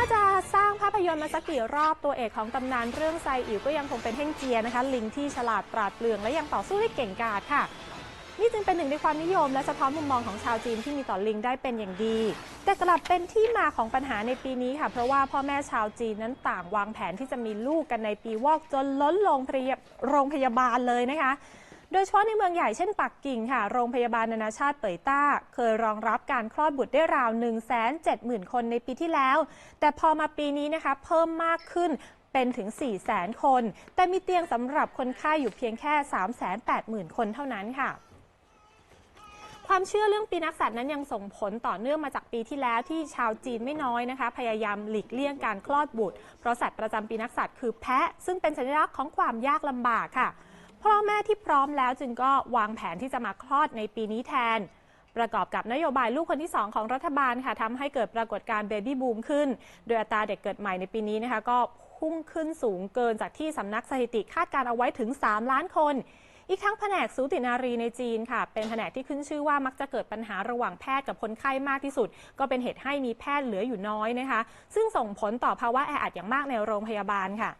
ว่าจะสร้างภาพยนตร์มาสักกี่รอบตัวเอกของตำนานเรื่องไซอิ๋วก็ยังคงเป็นเท่งเจียนะคะ ลิงที่ฉลาดปราดเปรื่องและยังต่อสู้ได้เก่งกาจค่ะ นี่จึงเป็นหนึ่งในความนิยม และสะท้อนมุมมองของชาวจีนที่มีต่อลิงได้เป็นอย่างดี แต่กลับเป็นที่มาของปัญหาในปีนี้ค่ะ เพราะว่าพ่อแม่ชาวจีนนั้นต่างวางแผนที่จะมีลูกกันในปีวอกจนล้นโรงพยาบาลเลยนะคะ โดยเฉพาะในเมืองใหญ่เช่นปักกิ่งค่ะ โรงพยาบาลนานาชาติเป่ยต้า เคยรองรับการคลอดบุตรได้ราว 1 7 0 0 0 0 คนในปีที่แล้ว แต่พอมาปีนี้นะคะเพิ่มมากขึ้นเป็นถึง 4 0 0 0 0 0 คน แต่มีเตียงสำหรับคนไข้อยู่เพียงแค่ 380,000 คนเท่านั้นค่ะความเชื่อเรื่องปีนักษัตริย์นั้นยังส่งผลต่อเนื่องมาจากปีที่แล้วที่ชาวจีนไม่น้อยนะคะ พยายามหลีกเลี่ยงการคลอดบุตร เพราะสัตว์ประจำปีนักษัตริย์คือแพะ ซึ่งเป็นสัญลักษณ์ของความยากลำบากค่ะ พ่อแม่ที่พร้อมแล้วจึงก็วางแผนที่จะมาคลอดในปีนี้แทน ประกอบกับนโยบายลูกคนที่ 2 ของรัฐบาลค่ะทำให้เกิดปรากฏการณ์เบบี้บูมขึ้น โดยอัตราเด็กเกิดใหม่ในปีนี้นะคะ ก็พุ่งขึ้นสูงเกินจากที่สำนักสถิติคาดการเอาไว้ถึง 3 ล้านคนอีกทั้งแผนกสูตินารีในจีนค่ะ เป็นแผนกที่ขึ้นชื่อว่ามักจะเกิดปัญหาระหว่างแพทย์กับคนไข้มากที่สุด ก็เป็นเหตุให้มีแพทย์เหลืออยู่น้อยนะคะ ซึ่งส่งผลต่อภาวะแออัดอย่างมากในโรงพยาบาลค่ะ